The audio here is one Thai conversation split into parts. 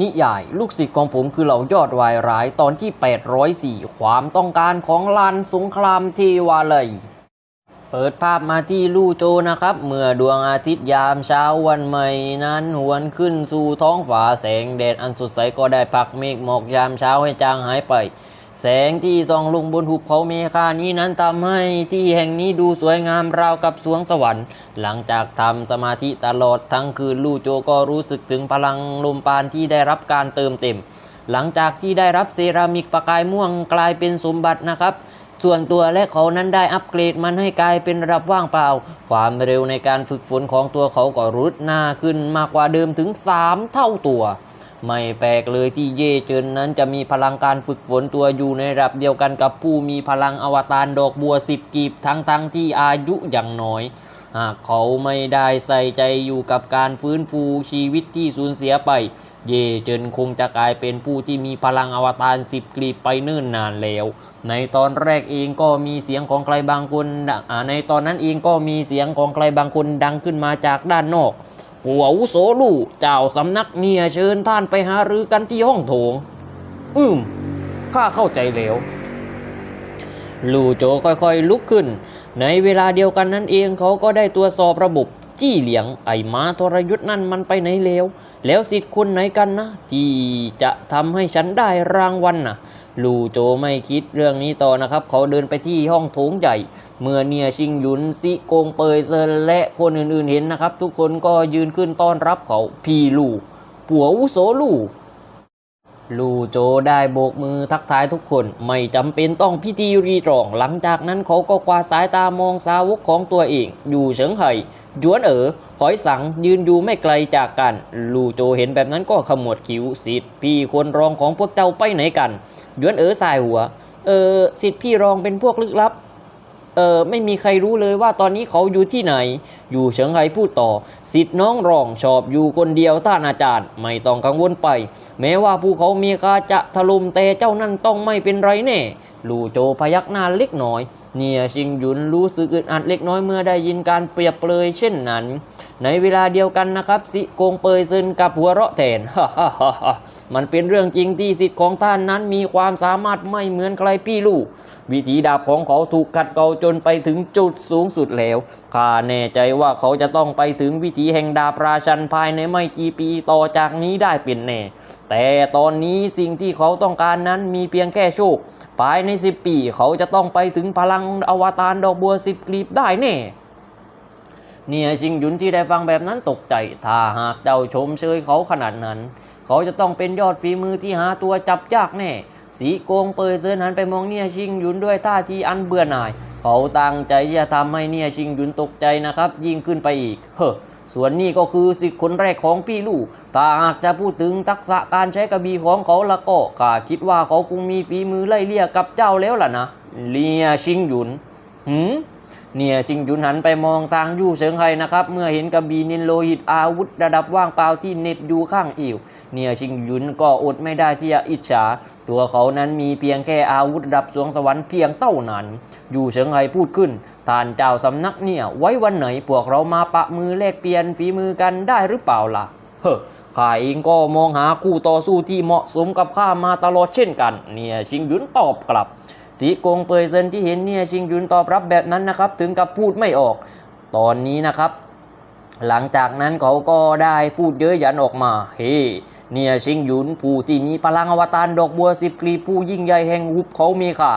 นิยาย ลูกศิษย์ของผมคือเหล่ายอดวายร้ายตอนที่ 804 ความต้องการของลานสงครามเทวาลัยเปิดภาพมาที่ลู่โจนะครับ เมื่อดวงอาทิตย์ยามเช้าวันใหม่นั้นหวนขึ้นสู่ท้องฟ้าแสงแดดอันสดใสก็ได้พักเมฆหมอกยามเช้าให้จางหายไป แสงที่ส่องลงบนหุบเขาเมฆานี้นั้นทำให้ที่แห่งนี้ดูสวยงามราวกับสวงสวรรค์ หลังจากทำสมาธิตลอดทั้งคืนลู่โจก็รู้สึกถึงพลังลมปานที่ได้รับการเติมเต็ม หลังจากที่ได้รับเซรามิกประกายม่วงกลายเป็นสมบัตินะครับ ส่วนตัวและเขานั้นได้อัปเกรดมันให้กลายเป็นระดับว่างเปล่า ความเร็วในการฝึกฝนของตัวเขาก็รุดหน้าขึ้นมากกว่าเดิมถึง 3 เท่าตัว ไม่แปลกเลยที่เย่เจินนั้นจะมีพลังการฝึกฝนตัวอยู่ในระดับเดียวกันกับผู้มีพลังอวตารดอกบัวสิบกีบทั้งๆที่อายุอย่างน้อย หากเขาไม่ได้ใส่ใจอยู่กับการฟื้นฟูชีวิตที่สูญเสียไป เย่เจินคงจะกลายเป็นผู้ที่มีพลังอวตารสิบกลีบไปเนิ่นนานแล้ว ในตอนแรกเองก็มีเสียงของใครบางคนในตอนนั้นเองก็มีเสียงของใครบางคนดังขึ้นมาจากด้านนอก หัวอาวุโสลู่เจ้าสำนักเนี่ยเชิญท่านไปหารือกันที่ห้องโถง อืมข้าเข้าใจแล้วลู่โจค่อยๆลุกขึ้น ในเวลาเดียวกันนั้นเองเขาก็ได้ตรวจสอบระบบ จี้เหลียงไอ้ม้าทรยุทธ์นั่นมันไปไหนแล้ว แล้วสิทธิ์คนไหนกันนะ ที่จะทำให้ฉันได้รางวัลนะลู่โจไม่คิดเรื่องนี้ต่อนะครับ เขาเดินไปที่ห้องโถงใหญ่ เมื่อเนียชิงหยุนซิโกงเปยเซนและคนอื่นๆเห็นนะครับ ทุกคนก็ยืนขึ้นต้อนรับเขาพี่ลู่ปัวอุโสลู่ ลู่โจได้โบกมือทักทายทุกคน ไม่จำเป็นต้องพิธีรีตรอง หลังจากนั้นเขาก็กวาดสายตามองสาวกของตัวเอง อยู่เฉิงไห่หยวนเอ๋อหอยสังยืนอยู่ไม่ไกลจากกัน ลู่โจเห็นแบบนั้นก็ขมวดคิ้วสิทธิ์พี่คนรองของพวกเจ้าไปไหนกันหยวนเอ๋อสายหัว เออสิทธิ์พี่รองเป็นพวกลึกลับ เออไม่มีใครรู้เลยว่าตอนนี้เขาอยู่ที่ไหน อยู่เฉิงไฮพูดต่อ สิทธิ์น้องรองชอบอยู่คนเดียวท่านอาจารย์ ไม่ต้องกังวลไป แม้ว่าภูเขาเมียกาจะถล่มแต่เจ้านั่นต้องไม่เป็นไรแน่ ลู่โจพยักหน้าเล็กน้อย เนียชิงหยุนรู้สึกอึดอัดเล็กน้อยเมื่อได้ยินการเปรียบเปรยเช่นนั้น ในเวลาเดียวกันนะครับสิโกงเปยซึนกับหัวเราะแทนฮ่าฮ่าฮ่ามันเป็นเรื่องจริงที่สิทธิ์ของท่านนั้นมีความสามารถไม่เหมือนใครพี่ลูก วิธีดาบของเขาถูกขัดเกลาจนไปถึงจุดสูงสุดแล้วข้าแน่ใจว่าเขาจะต้องไปถึงวิธีแห่งดาบราชันภายในไม่กี่ปีต่อจากนี้ได้เป็นแน่ แต่ตอนนี้สิ่งที่เขาต้องการนั้นมีเพียงแค่โชค ภายในสิบปี เขาจะต้องไปถึงพลังอวตารดอกบัวสิบกลีบได้แน่เนี่ยชิงหยุนที่ได้ฟังแบบนั้นตกใจ ถ้าหากเจ้าชมเชยเขาขนาดนั้น เขาจะต้องเป็นยอดฝีมือที่หาตัวจับยากแน่ สีโกงเปยเซินหันไปมองเนี่ยชิงหยุนด้วยท่าทีอันเบื่อหน่าย เขาตั้งใจจะทำให้เนี่ยชิงหยุนตกใจนะครับ ยิ่งขึ้นไปอีก เฮ้อ ส่วนนี้ก็คือสิทธิ์คนแรกของพี่ลู่ถ้าหากจะพูดถึงทักษะการใช้กระบี่ของเขาละก็ข้าคิดว่าเขาคงมีฝีมือไล่เลี่ยกับเจ้าแล้วล่ะนะเลียชิงหยุนหืม เนี่ยจิงหยุนหันไปมองทางยู่เฉิงไห่นะครับ เมื่อเห็นกระบี่นินโลหิตอาวุธระดับว่างเปล่าที่เน็บอยู่ข้างอิวเนี่ยชิงหยุนก็อดไม่ได้ที่จะอิจฉา ตัวเขานั้นมีเพียงแค่อาวุธระดับสวงสวรรค์เพียงเท่านั้น ยู่เฉิงไห่พูดขึ้นท่านเจ้าสำนักเนี่ยไว้วันไหนพวกเรามาปะมือแลกเปลี่ยนฝีมือกันได้หรือเปล่าล่ะ เฮ้อ ข้าเองก็มองหาคู่ต่อสู้ที่เหมาะสมกับข้ามาตลอดเช่นกัน เนี่ยชิงหยุนตอบกลับ สีโกงเปยเซินที่เห็นเนี่ยชิงหยุนตอบรับแบบนั้นนะครับ ถึงกับพูดไม่ออก ตอนนี้นะครับ หลังจากนั้นเขาก็ได้พูดเย้ยหยันออกมา เฮ้เนี่ยชิงหยุนผู้ที่มีพลังอวตารดอกบัวสิบกลีบผู้ยิ่งใหญ่แห่งหุบเขามีค่ะ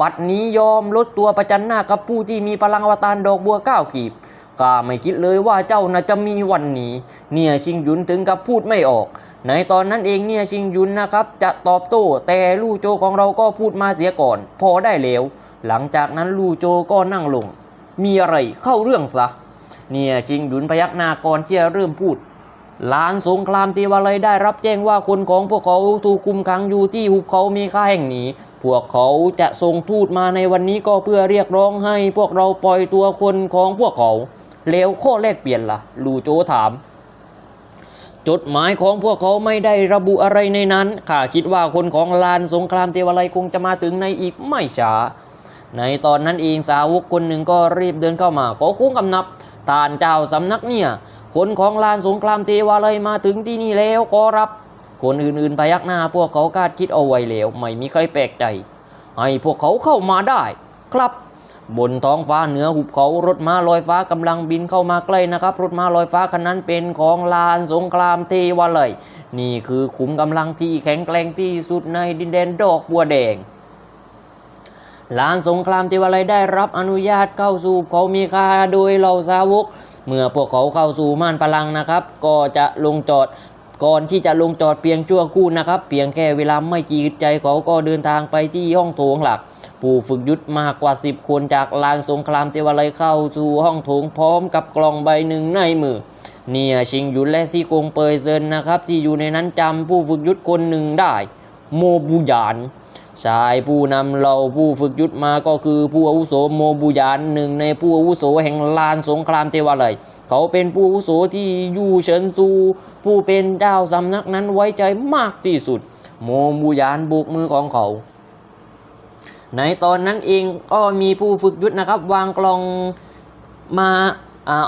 บัดนี้ยอมลดตัวประจันหน้ากับผู้ที่มีพลังอวตารดอกบัวเก้ากลีบ ก็ไม่คิดเลยว่าเจ้าน่าจะมีวันนี้ เนี่ยชิงหยุนถึงกับพูดไม่ออก ในตอนนั้นเองเนี่ยชิงหยุนนะครับ จะตอบโต้แต่ลู่โจของเราก็พูดมาเสียก่อน พอได้แล้ว หลังจากนั้นลู่โจก็นั่งลง มีอะไรเข้าเรื่องซะ เนี่ยชิงหยุนพยักหน้าก่อนที่จะเริ่มพูด ลานสงครามเทวาลัยได้รับแจ้งว่าคนของพวกเขาถูกคุมขังอยู่ที่หุบเขามีค่าแห่งนี้ พวกเขาจะส่งทูตมาในวันนี้ก็เพื่อเรียกร้องให้พวกเราปล่อยตัวคนของพวกเขา แล้วข้อแรกเปลี่ยนละ่ะ ลูโจถาม จดหมายของพวกเขาไม่ได้ระบุอะไรในนั้น ข้าคิดว่าคนของลานสงครามเทวาลัยคงจะมาถึงในอีกไม่ช้า ในตอนนั้นเองสาวกคนหนึ่งก็รีบเดินเข้ามา ขอคุ้งกำนับตานเจ้าสำนักเนี่ยคนของลานสงครามเทวาเลยมาถึงที่นี่แล้วขอรับ คนอื่นๆพยักหน้าพวกเขาคาดคิดเอาไว้แล้ว ไม่มีใครแปลกใจ ให้พวกเขาเข้ามาได้ ครับ บนท้องฟ้าเหนือหุบเขารถม้าลอยฟ้ากำลังบินเข้ามาใกล้นะครับ รถม้าลอยฟ้าคันนั้นเป็นของลานสงครามเทวาเลย นี่คือขุมกำลังที่แข็งแกร่งที่สุดในดินแดนดอกบัวแดง ลานสงครามเทวาลัยได้รับอนุญาตเข้าสู่เขามีคาโดยเหล่าสาวก เมื่อพวกเขาเข้าสู่ม่านพลังนะครับ ก็จะลงจอดก่อนที่จะลงจอดเพียงชั่วครู่นะครับ เพียงแค่เวลาไม่กี่ใจเขาก็เดินทางไปที่ห้องโถงหลัก ผู้ฝึกยุทธมากกว่า 10 คนจากลานสงครามเทวาลัยเข้าสู่ห้องโถงพร้อมกับกล่องใบหนึ่งในมือเนี่ยชิงยุนและซีกงเปยเซินนะครับ ที่อยู่ในนั้นจำผู้ฝึกยุทธคนหนึ่งได้ โมบูยาน ชายผู้นำเราผู้ฝึกยุทธมาก็คือผู้อาวุโสโมบุยานหนึ่งในผู้อาวุโสแห่งลานสงครามเทวาลัยเขาเป็นผู้อาวุโสที่ยู่เฉินซู ผู้เป็นเจ้าสำนักนั้นไว้ใจมากที่สุด โมบุยานบุกมือของเขา ในตอนนั้นเองก็มีผู้ฝึกยุทธนะครับ วางกลองมา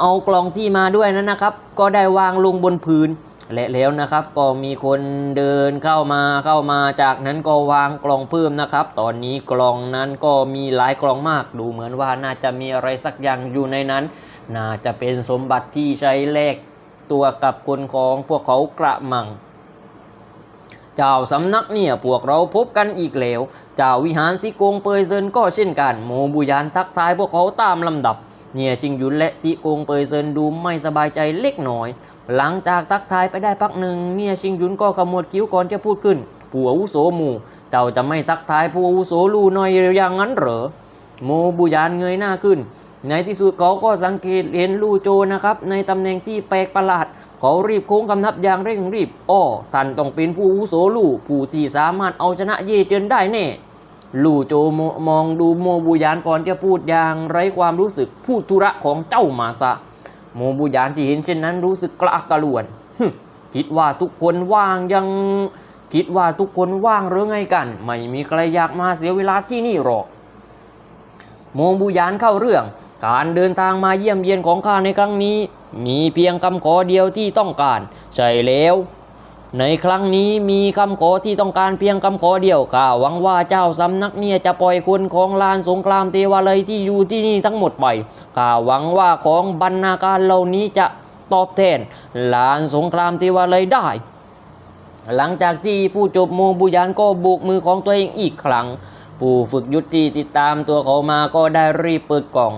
เอากลองที่มาด้วยนั้นนะครับ ก็ได้วางลงบนพื้น และแล้วนะครับก็มีคนเดินเข้ามาเข้ามาจากนั้นก็วางกล่องเพิ่มนะครับ ตอนนี้กล่องนั้นก็มีหลายกล่องมากดูเหมือนว่าน่าจะมีอะไรสักอย่างอยู่ในนั้น น่าจะเป็นสมบัติที่ใช้แลกตัวกับคนของพวกเขากระมัง เจ้าสำนักเนี่ยพวกเราพบกันอีกแล้ว เจ้าวิหารซิกงเปยเซินก็เช่นกัน โมบุยานทักทายพวกเขาตามลำดับ เนี่ยชิงหยุนและซิกงเปยเซินดูไม่สบายใจเล็กน้อย หลังจากทักทายไปได้พักหนึ่ง เนี่ยชิงหยุนก็ขมวดคิ้วก่อนจะพูดขึ้น ผู้อาวุโสหมู่ เจ้าจะไม่ทักทายผู้อาวุโสลู่น่อยอย่างนั้นเหรอ โมบุยานเงยหน้าขึ้น ในที่สุดเขาก็สังเกตเห็นลู่โจนะครับ ในตำแหน่งที่แปลกประหลาด เขารีบโค้งคำนับอย่างเร่งรีบ อ้อท่านต้องเป็นผู้อาวุโสลู่ผู้ที่สามารถเอาชนะเยเจนได้แน่ลู่โจมมองดูโมบุยานก่อนจะพูดอย่างไร้ความรู้สึกพูดธุระของเจ้ามาซะ โมบุยานที่เห็นเช่นนั้นรู้สึกกระอักกระอ่วนฮึคิดว่าทุกคนว่างยังคิดว่าทุกคนว่างหรือไงกัน ไม่มีใครอยากมาเสียเวลาที่นี่หรอก โมบุยานเข้าเรื่อง การเดินทางมาเยี่ยมเยียนของข้าในครั้งนี้ มีเพียงคำขอเดียวที่ต้องการ ใช่แล้วในครั้งนี้มีคำขอที่ต้องการเพียงคำขอเดียวข้าหวังว่าเจ้าสำนักเนี่ยจะปล่อยคนของลานสงครามเทวาลัยที่อยู่ที่นี่ทั้งหมดไปข้าหวังว่าของบรรณาการเหล่านี้จะตอบแทนลานสงครามเทวาลัยได้ หลังจากที่ผู้จบโมบุยานก็โบกมือของตัวเองอีกครั้ง ผู้ฝึกยุทธที่ติดตามตัวเขามาก็ได้รีบเปิดกล่อง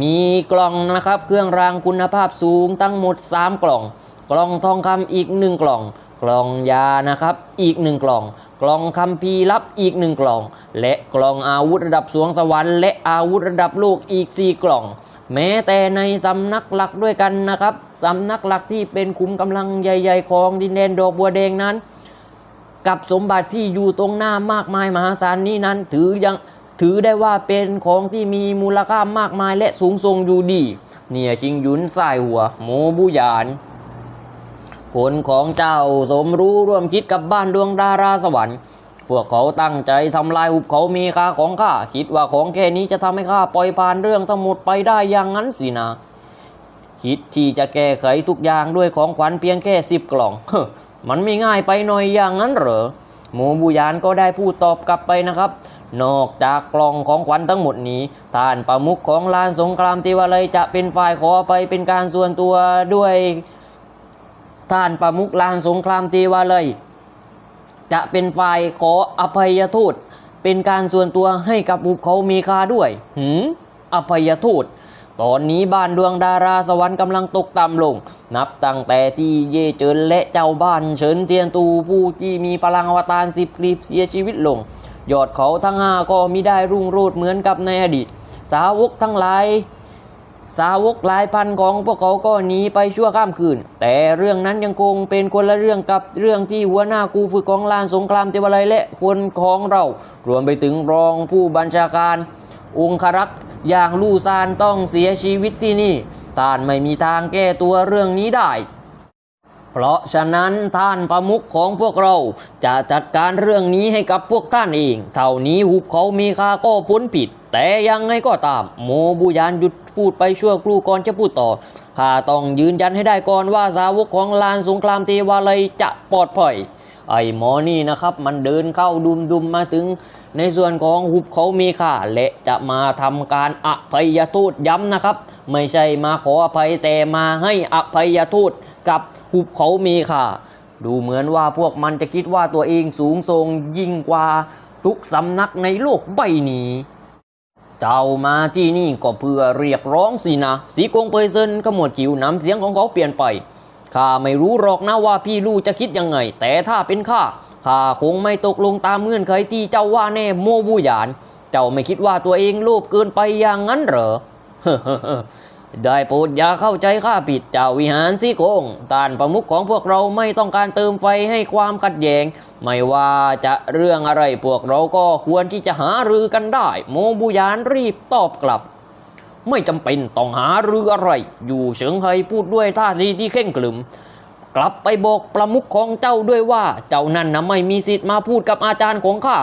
มีกล่องนะครับ เครื่องรางคุณภาพสูงทั้งหมด 3 กล่อง กล่องทองคำอีก 1 กล่อง กล่องยานะครับอีก 1 กล่อง กล่องคัมภีร์ลับอีก 1 กล่อง และกล่องอาวุธระดับสวงสวรรค์และอาวุธระดับโลกอีก 4 กล่อง แม้แต่ในสำนักหลักด้วยกันนะครับสำนักหลักที่เป็นขุมกำลังใหญ่ ๆ ของดินแดนดอกบัวแดงนั้น กับสมบัติที่อยู่ตรงหน้ามากมายมหาศาลนี้นั้นถือยังถือได้ว่าเป็นของที่มีมูลค่ามากมายและสูงส่งอยู่ดี เนี่ยชิงหยุนสายหัวโมบุยานคนของเจ้าสมรู้ร่วมคิดกับบ้านดวงดาราสวรรค์ พวกเขาตั้งใจทำลายหุบเขามีค่าของข้า คิดว่าของแค่นี้จะทำให้ข้าปล่อยผ่านเรื่องทั้งหมดไปได้อย่างนั้นสินะ คิดที่จะแก้ไขทุกอย่างด้วยของขวัญเพียงแค่สิบกล่องเฮ มันไม่ง่ายไปหน่อยอย่างนั้นเหรอโมบุยานก็ได้พูดตอบกลับไปนะครับ นอกจากกล่องของขวัญทั้งหมดนี้ ท่านประมุขของลานสงครามเทวาลัยจะเป็นฝ่ายขอไปเป็นการส่วนตัวด้วย ท่านประมุขลานสงครามเทวาลัยจะเป็นฝ่ายขออภัยโทษเป็นการส่วนตัวให้กับภูเขามีคาด้วยหืมอภัยโทษ ตอนนี้บ้านดวงดาราสวรรค์กำลังตกต่ำลง นับตั้งแต่ที่เย่เจินและเจ้าบ้านเฉินเทียนตูผู้ที่มีพลังอวตารสิบกลีบเสียชีวิตลง ยอดเขาทั้งห้าก็มิได้รุ่งโรจน์เหมือนกับในอดีต สาวกทั้งหลายสาวกหลายพันของพวกเขาก็หนีไปชั่วข้ามคืน แต่เรื่องนั้นยังคงเป็นคนละเรื่องกับเรื่องที่หัวหน้ากูฝึกของลานสงครามเทวาลัยและคนของเรา รวมไปถึงรองผู้บัญชาการ องครักษ์อย่างลู่ซานต้องเสียชีวิตที่นี่ ท่านไม่มีทางแก้ตัวเรื่องนี้ได้ เพราะฉะนั้นท่านประมุขของพวกเราจะจัดการเรื่องนี้ให้กับพวกท่านเอง เท่านี้หุบเขามีค่าก็พ้นผิด แต่ยังไงก็ตาม โมบุยานหยุดพูดไปชั่วครู่ก่อนจะพูดต่อ ข้าต้องยืนยันให้ได้ก่อนว่าสาวกของลานสงครามเทวาลัยจะปลอดภัย ไอ้หมอนี่นะครับ มันเดินเข้าดุมดุมๆมาถึง ในส่วนของหุบเขามีค่าและจะมาทำการอภัยโทษย้ำนะครับ ไม่ใช่มาขออภัยแต่มาให้อภัยโทษกับหุบเขามีค่าดูเหมือนว่าพวกมันจะคิดว่าตัวเองสูงส่งยิ่งกว่าทุกสำนักในโลกใบนี้ เจ้ามาที่นี่ก็เพื่อเรียกร้องสินะ สีกงเปยเซินขมวดจิ๋วน้ำเสียงของเขาเปลี่ยนไป ข้าไม่รู้หรอกนะว่าพี่ลู่จะคิดยังไง แต่ถ้าเป็นข้าข้าคงไม่ตกลงตามเงื่อนไขที่เจ้าว่าแน่โมบูหยาน เจ้าไม่คิดว่าตัวเองโลภเกินไปอย่างนั้นเหรอได้โปรดอย่าเข้าใจข้าผิดเจ้าวิหารสีโกงตานประมุขของพวกเราไม่ต้องการเติมไฟให้ความขัดแย้ง ไม่ว่าจะเรื่องอะไรพวกเราก็ควรที่จะหารือกันได้ โมบูยานรีบตอบกลับ ไม่จำเป็นต้องหาหรืออะไร อยู่เฉิงไฮพูดด้วยท่าทีที่เข่งขรึมกลับไปบอกประมุขของเจ้าด้วยว่า เจ้านั่นนะไม่มีสิทธิ์มาพูดกับอาจารย์ของข้า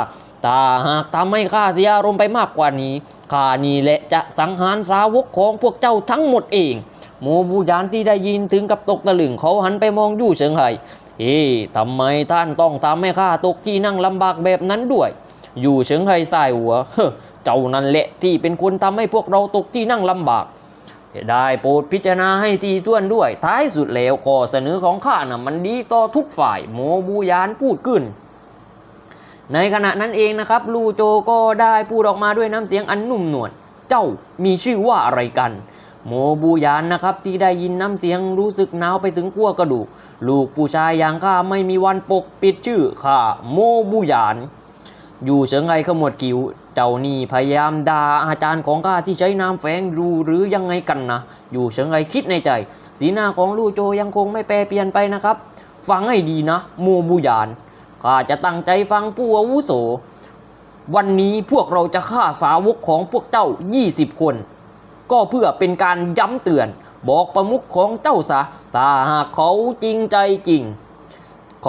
ถ้าหากทำให้ข้าเสียอารมณ์ไปมากกว่านี้ข้านี่แหละจะสังหารสาวกของพวกเจ้าทั้งหมดเองโมบูยานที่ได้ยินถึงกับตกตะลึงเขาหันไปมองยู่เฉิงไฮเฮ้ทำไมท่านต้องทำให้ข้าตกที่นั่งลำบากแบบนั้นด้วย อยู่เฉิงไฮสายหัว เจ้านั่นแหละที่เป็นคนทำให้พวกเราตกที่นั่งลำบาก ได้โปรดพิจารณาให้ทีท่วนด้วย ท้ายสุดแล้วข้อเสนอของข้านะ่ะมันดีต่อทุกฝ่ายโมบูยานพูดขึ้น ในขณะนั้นเองนะครับ ลูโจก็ได้พูดออกมาด้วยน้ำเสียงอันนุ่มนวลเจ้ามีชื่อว่าอะไรกันโมบูยานนะครับที่ได้ยินน้ำเสียงรู้สึกหนาวไปถึงกั้วกระดูก ลูกผู้ชายอย่างข้าไม่มีวันปกปิดชื่อข้าโมบูยาน อยู่เฉิงไงขมวดกิวเจ้านี่พยายามด่าอาจารย์ของข้าที่ใช้นามแฝงรูหรือยังไงกันนะ อยู่เฉิงไงคิดในใจ สีหน้าของลู่โจยังคงไม่แปรเปลี่ยนไปนะครับ ฟังให้ดีนะโมบูยานข้าจะตั้งใจฟังผู้อาวุโส วันนี้พวกเราจะฆ่าสาวกของพวกเจ้า 20 คน ก็เพื่อเป็นการย้ำเตือน บอกประมุขของเจ้าซะถ้าหากเขาจริงใจจริง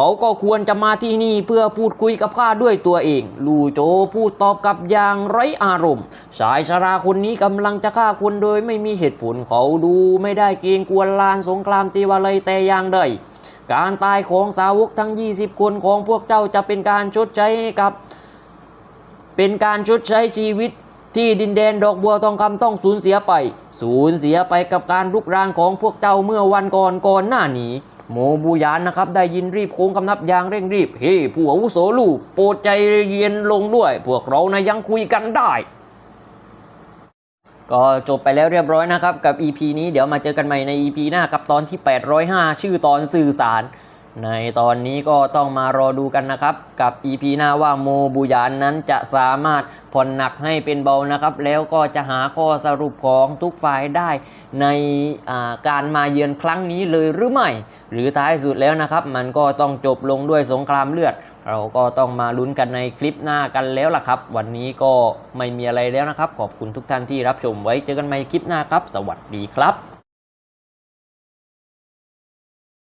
เขาก็ควรจะมาที่นี่เพื่อพูดคุยกับข้าด้วยตัวเอง ลู่โจพูดตอบกับอย่างไร้อารมณ์ชายชราคนนี้กำลังจะฆ่าคนโดยไม่มีเหตุผลเขาดูไม่ได้เกรงกลัวลานสงครามตีวาเลยแต่อย่างใดการตายของสาวกทั้ง 20 คนของพวกเจ้าจะเป็นการชดใช้ให้กับ เป็นการชดใช้ชีวิต ที่ดินแดนดอกบัวทองคำต้องสูญเสียไป สูญเสียไปกับการลุกรานของพวกเจ้าเมื่อวันก่อนก่อนหน้านี้ โมบูยานนะครับ ได้ยินรีบโค้งคำนับอย่างเร่งรีบ เฮ้ผู้อาวุโสลูกโปรดใจเย็นลงด้วย พวกเรานะยังคุยกันได้ ก็จบไปแล้วเรียบร้อยนะครับ กับ EP นี้เดี๋ยวมาเจอกันใหม่ใน EP หน้ากับตอนที่ 805 ชื่อตอนสื่อสาร ในตอนนี้ก็ต้องมารอดูกันนะครับ กับ EP หน้าว่าโมบุยานนั้นจะสามารถผ่อนหนักให้เป็นเบานะครับ แล้วก็จะหาข้อสรุปของทุกฝ่ายได้ ในการมาเยือนครั้งนี้เลยหรือไม่ หรือท้ายสุดแล้วนะครับ มันก็ต้องจบลงด้วยสงครามเลือด เราก็ต้องมาลุ้นกันในคลิปหน้ากันแล้วล่ะครับ วันนี้ก็ไม่มีอะไรแล้วนะครับ ขอบคุณทุกท่านที่รับชมไว้เจอกันใหม่คลิปหน้าครับ สวัสดีครับ